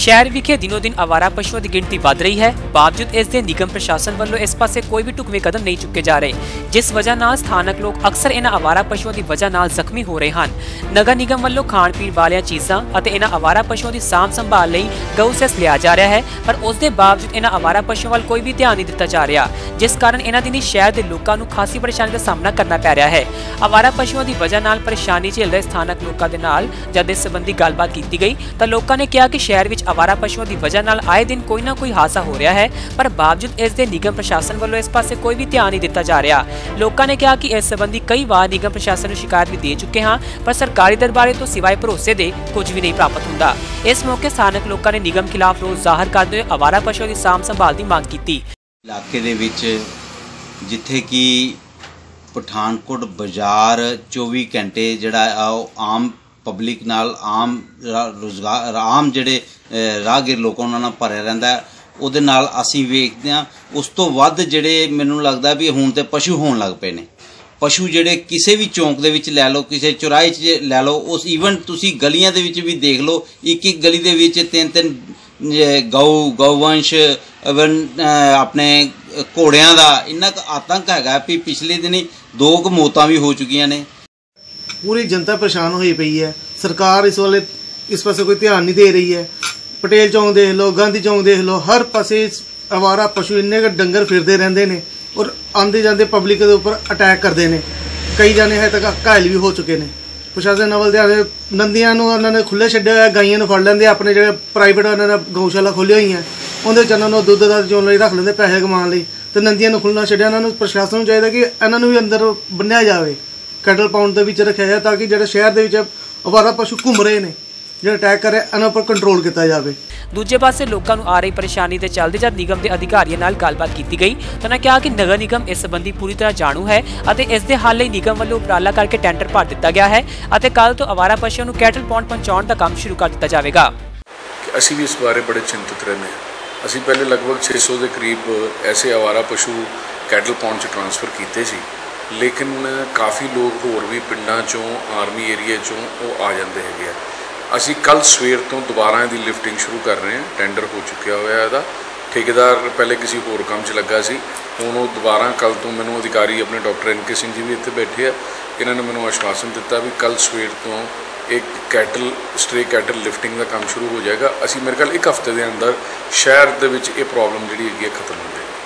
ਸ਼ਹਿਰ ਵਿਖੇ ਦਿਨੋ ਦਿਨ ਆਵਾਰਾ ਪਸ਼ੂਆਂ ਦੀ ਗਿਣਤੀ ਵੱਧ ਰਹੀ ਹੈ। ਬਾਵਜੂਦ ਇਸ ਦੇ ਨਿਗਮ ਪ੍ਰਸ਼ਾਸਨ ਵੱਲੋਂ ਇਸ ਪਾਸੇ ਕੋਈ ਵੀ ਢੁਕਵੇਂ ਕਦਮ ਨਹੀਂ ਚੁੱਕੇ ਜਾ ਰਹੇ, ਜਿਸ ਵਜ੍ਹਾ ਨਾਲ ਸਥਾਨਕ ਲੋਕ ਅਕਸਰ ਇਹਨਾਂ ਆਵਾਰਾ ਪਸ਼ੂਆਂ ਦੀ ਵਜ੍ਹਾ ਨਾਲ ਜ਼ਖਮੀ ਹੋ ਰਹੇ ਹਨ। ਨਗਰ ਨਿਗਮ ਵੱਲੋਂ ਖਾਣ ਪੀਣ ਵਾਲੀਆਂ ਚੀਜ਼ਾਂ ਅਤੇ ਇਹਨਾਂ ਆਵਾਰਾ ਪਸ਼ੂਆਂ ਦੀ ਸਾਂਭ ਸੰਭਾਲ ਲਈ ਗਊਸੈਸ ਲਿਆ ਜਾ ਰਿਹਾ ਹੈ, ਪਰ ਉਸ ਦੇ ਬਾਵਜੂਦ ਇਹਨਾਂ ਆਵਾਰਾ ਪਸ਼ੂਆਂ ਵੱਲ ਕੋਈ ਵੀ ਧਿਆਨ ਨਹੀਂ ਦਿੱਤਾ ਜਾ ਰਿਹਾ, ਜਿਸ ਕਾਰਨ ਇਹਨਾਂ ਦਿਨੀ ਸ਼ਹਿਰ ਦੇ ਲੋਕਾਂ ਨੂੰ ਖਾਸੀ ਪਰੇਸ਼ਾਨੀ ਦਾ ਸਾਹਮਣਾ ਕਰਨਾ ਪੈ ਰਿਹਾ ਹੈ। ਆਵਾਰਾ ਪਸ਼ੂਆਂ ਦੀ ਵਜ੍ਹਾ ਨਾਲ ਪਰੇਸ਼ਾਨੀ ਝੇਲ ਰਹੇ ਸਥਾਨਕ ਲੋਕਾਂ ਦੇ ਨਾਲ ਜਦ ਇਸ ਸੰਬੰਧੀ ਗੱਲਬਾਤ ਕੀਤੀ ਗਈ, ਤਾਂ ਲੋਕਾਂ ਨੇ ਕਿਹਾ ਕਿ ਸ਼ਹਿਰ ਵਿੱਚ ਆਵਾਰਾ ਪਸ਼ੂਆਂ ਦੀ ਵਜ੍ਹਾ ਨਾਲ ਆਏ ਦਿਨ ਕੋਈ ਨਾ ਕੋਈ ਹਾਦਸਾ ਹੋ ਰਿਹਾ ਹੈ, ਪਰ ਬਾਵਜੂਦ ਇਸ ਦੇ ਨਿਗਮ ਪ੍ਰਸ਼ਾਸਨ ਵੱਲੋਂ ਇਸ ਪਾਸੇ ਕੋਈ ਵੀ ਧਿਆਨ ਨਹੀਂ ਦਿੱਤਾ ਜਾ ਰਿਹਾ। ਲੋਕਾਂ ਨੇ ਕਿਹਾ ਕਿ ਇਸ ਸੰਬੰਧੀ ਕਈ ਵਾਰ ਨਿਗਮ ਪ੍ਰਸ਼ਾਸਨ ਨੂੰ ਸ਼ਿਕਾਇਤ ਵੀ ਦੇ ਚੁੱਕੇ ਹਾਂ, ਪਰ ਸਰਕਾਰੀ ਦਰਬਾਰੇ ਤੋਂ ਸਿਵਾਏ ਭਰੋਸੇ ਦੇ ਕੁਝ ਵੀ ਨਹੀਂ ਪ੍ਰਾਪਤ ਹੁੰਦਾ। ਇਸ ਮੌਕੇ ਸਥਾਨਕ ਲੋਕਾਂ ਨੇ ਨਿਗਮ ਖਿਲਾਫ ਰੋਸ ਜ਼ਾਹਰ ਕਰਦੇ ਹੋਏ ਆਵਾਰਾ ਪਸ਼ੂਆਂ ਦੀ ਸਾਂਭ ਸੰਭਾਲ ਦੀ ਮੰਗ ਕੀਤੀ। ਇਲਾਕੇ ਦੇ ਵਿੱਚ ਜਿੱਥੇ ਕਿ ਪਠਾਨਕੋਟ ਬਾਜ਼ਾਰ 24 ਘੰਟੇ ਜਿਹੜਾ ਆ ਉਹ ਆਮ ਪਬਲਿਕ ਨਾਲ ਆਮ ਰਾ- ਰੁਜ਼ਗਾਰ ਆਮ ਜਿਹੜੇ ਅਹ, ਰਾਹਗੀਰ ਲੋਕਾਂ ਉਹਨਾਂ ਨਾਲ ਭਰਿਆ ਰਹਿੰਦਾ ਉਹਦੇ ਨਾਲ ਅਸੀਂ ਵੇਖਦੇ ਹਾਂ। ਉਸ ਤੋਂ ਵੱਧ ਜਿਹੜੇ ਮੈਨੂੰ ਲੱਗਦਾ ਵੀ ਹੁਣ ਤੇ ਪਸ਼ੂ ਹੋਣ ਲੱਗ ਪਏ ਨੇ। ਪਸ਼ੂ ਜਿਹੜੇ ਕਿਸੇ ਵੀ ਚੌਂਕ ਦੇ ਵਿੱਚ ਲੈ ਲਓ ਕਿਸੇ ਚੁਰਾਹੇ 'ਚ ਲੈ ਲਓ ਉਸ ਈਵਨ ਤੁਸੀਂ ਗਲੀਆਂ ਦੇ ਵਿੱਚ ਵੀ ਦੇਖ ਲਓ ਇੱਕ ਇੱਕ ਗਲੀ ਦੇ ਵਿੱਚ ਤਿੰਨ ਤਿੰਨ ਗਊ ਗਊਵੰਸ਼ ਇਵਨ ਆਪਣੇ ਘੋੜਿਆਂ ਦਾ ਇੰਨਾ ਕੁ ਆਤੰਕ ਹੈਗਾ ਵੀ ਪਿਛਲੇ ਦਿਨੀ ਦੋ ਕੁ ਮੌਤਾਂ ਵੀ ਹੋ ਚੁੱਕੀਆਂ ਨੇ। ਪੂਰੀ ਜਨਤਾ ਪਰੇਸ਼ਾਨ ਹੋਈ ਪਈ ਹੈ। ਸਰਕਾਰ ਇਸ ਵੇਲੇ ਇਸ ਪਾਸੇ ਕੋਈ ਧਿਆਨ ਨਹੀਂ ਦੇ ਰਹੀ ਹੈ। ਪਟੇਲ ਚੌਂਕ ਦੇਖ ਲਓ, ਗਾਂਧੀ ਚੌਂਕ ਦੇਖ ਲਓ, ਹਰ ਪਾਸੇ ਅਵਾਰਾ ਪਸ਼ੂ ਇੰਨੇ ਕੁ ਡੰਗਰ ਫਿਰਦੇ ਰਹਿੰਦੇ ਨੇ ਔਰ ਆਂਦੇ ਜਾਂਦੇ ਪਬਲਿਕ ਦੇ ਉੱਪਰ ਅਟੈਕ ਕਰਦੇ ਨੇ। ਕਈ ਜਾਣੇ ਹੈ ਤੱਕ ਘਾਇਲ ਵੀ ਹੋ ਚੁੱਕੇ ਨੇ। ਪ੍ਰਸ਼ਾਸਨ ਨਵਲ ਧਿਆਨ ਨੰਦੀਆਂ ਨੂੰ ਉਹਨਾਂ ਨੇ ਖੁੱਲੇ ਛੱਡਿਆ ਹੋਇਆ ਗਾਈਆਂ ਨੂੰ ਫੜ ਲੈਂਦੇ ਆਪਣੇ ਜਿਹੜੇ ਪ੍ਰਾਈਵੇਟ ਉਹਨਾਂ ਨੇ ਗਊਸ਼ਾਲਾ ਖੋਲ੍ਹੀਆਂ ਹੋਈਆਂ। ਉਹਦੇ ਵਿੱਚ ਉਹਨਾਂ ਨੂੰ ਦੁੱਧ ਦਾ ਚੋਣ ਲਈ ਰੱਖ ਲੈਂਦੇ, ਪੈਸੇ ਕਮਾਉਣ ਲਈ। ਤੇ ਨੰਦੀਆਂ ਨੂੰ ਖੁੱਲ੍ਹਣਾ ਛੱਡਿਆ ਇਹਨਾਂ ਨੂੰ ਪ੍ਰਸ਼ਾਸਨ ਨੂੰ ਚਾਹੀਦਾ ਕਿ ਇਹਨਾਂ ਨੂੰ ਵੀ ਅੰਦਰ ਬੰਨਿਆ ਜਾਵੇ। ਕੈਟਲ ਪਾਊਂਡ ਦੇ ਵਿੱਚ ਰੱਖਿਆ ਜਾਏ ਤਾਂ ਕਿ ਜਿਹੜੇ ਸ਼ਹਿਰ ਦੇ ਵਿੱਚ ਅਵਾਰਾ ਪਸ਼ੂ ਘੁੰਮ ਰਹੇ ਨੇ ਜਿਹੜੇ ਅਟੈਕ ਕਰ ਰਹੇ ਇਹਨਾਂ ਉੱਪਰ ਕੰਟਰੋਲ ਕੀਤਾ ਜਾਵੇ। ਦੂਜੇ ਪਾਸੇ ਲੋਕਾਂ ਨੂੰ ਆ ਰਹੀ ਪਰੇਸ਼ਾਨੀ ਦੇ ਚੱਲਦੇ ਜਦ ਨਿਗਮ ਦੇ ਅਧਿਕਾਰੀਆਂ ਨਾਲ ਗੱਲਬਾਤ ਕੀਤੀ ਗਈ ਤਾਂ ਉਹਨਾਂ ਕਿਹਾ ਕਿ ਨਗਰ ਨਿਗਮ ਇਸ ਸੰਬੰਧੀ ਪੂਰੀ ਤਰ੍ਹਾਂ ਜਾਣੂ ਹੈ ਅਤੇ ਇਸ ਦੇ ਹੱਲ ਲਈ ਨਿਗਮ ਵੱਲੋਂ ਉਪਰਾਲਾ ਕਰਕੇ ਟੈਂਡਰ ਭਰ ਦਿੱਤਾ ਗਿਆ ਹੈ ਅਤੇ ਕੱਲ ਤੋਂ ਆਵਾਰਾ ਪਸ਼ੂਆਂ ਨੂੰ ਕੈਟਲ ਪੌਂਡ ਪਹੁੰਚਾਉਣ ਦਾ ਕੰਮ ਸ਼ੁਰੂ ਕਰ ਦਿੱਤਾ ਜਾਵੇਗਾ। ਅਸੀਂ ਵੀ ਇਸ ਬਾਰੇ ਬੜੇ ਚਿੰਤਤ ਰਹਿੰਦੇ ਹਾਂ। ਅਸੀਂ ਪਹਿਲੇ ਲਗਭਗ 600 ਦੇ ਕਰੀਬ ਐਸੇ ਆਵਾਰਾ ਪਸ਼ੂ ਕੈਟਲ ਪੌਂਡ 'ਚ ਟ੍ਰਾਂਸਫਰ ਕੀਤੇ ਸੀ। ਲੇਕਿਨ ਕਾਫੀ ਲੋਕ ਹੋਰ ਵੀ ਪਿੰਡਾਂ 'ਚੋਂ, ਆਰਮੀ ਏਰੀਆ 'ਚੋਂ ਉਹ ਆ ਜਾਂਦੇ ਹੈਗੇ ਆ। ਅਸੀਂ ਕੱਲ ਸਵੇਰ ਤੋਂ ਦੁਬਾਰਾ ਇਹਦੀ ਲਿਫਟਿੰਗ ਸ਼ੁਰੂ ਕਰ ਰਹੇ ਹਾਂ। ਟੈਂਡਰ ਹੋ ਚੁੱਕਿਆ ਹੋਇਆ ਇਹਦਾ। ਠੇਕੇਦਾਰ ਪਹਿਲੇ ਕਿਸੇ ਹੋਰ ਕੰਮ 'ਚ ਲੱਗਾ ਸੀ। ਹੁਣ ਉਹ ਦੁਬਾਰਾ ਕੱਲ ਤੋਂ ਮੈਨੂੰ ਅਧਿਕਾਰੀ ਆਪਣੇ ਡਾਕਟਰ ਐਨ ਕੇ ਸਿੰਘ ਜੀ ਵੀ ਇੱਥੇ ਬੈਠੇ ਆ। ਇਹਨਾਂ ਨੇ ਮੈਨੂੰ ਆਸ਼ਵਾਸਨ ਦਿੱਤਾ ਵੀ ਕੱਲ ਸਵੇਰ ਤੋਂ ਇੱਕ ਕੈਟਲ, ਸਟ੍ਰੇ ਕੈਟਲ ਲਿਫਟਿੰਗ ਦਾ ਕੰਮ ਸ਼ੁਰੂ ਹੋ ਜਾਏਗਾ। ਅਸੀਂ ਮੇਰੇ ਖਿਆਲ ਇੱਕ ਹਫ਼ਤੇ ਦੇ ਅੰਦਰ ਸ਼ਹਿਰ ਦੇ ਵਿੱਚ ਇਹ ਪ੍ਰੋਬਲਮ ਜਿਹੜੀ ਹੈਗੀ ਹੈ ਖਤਮ ਹੋ ਜਾਏਗੀ।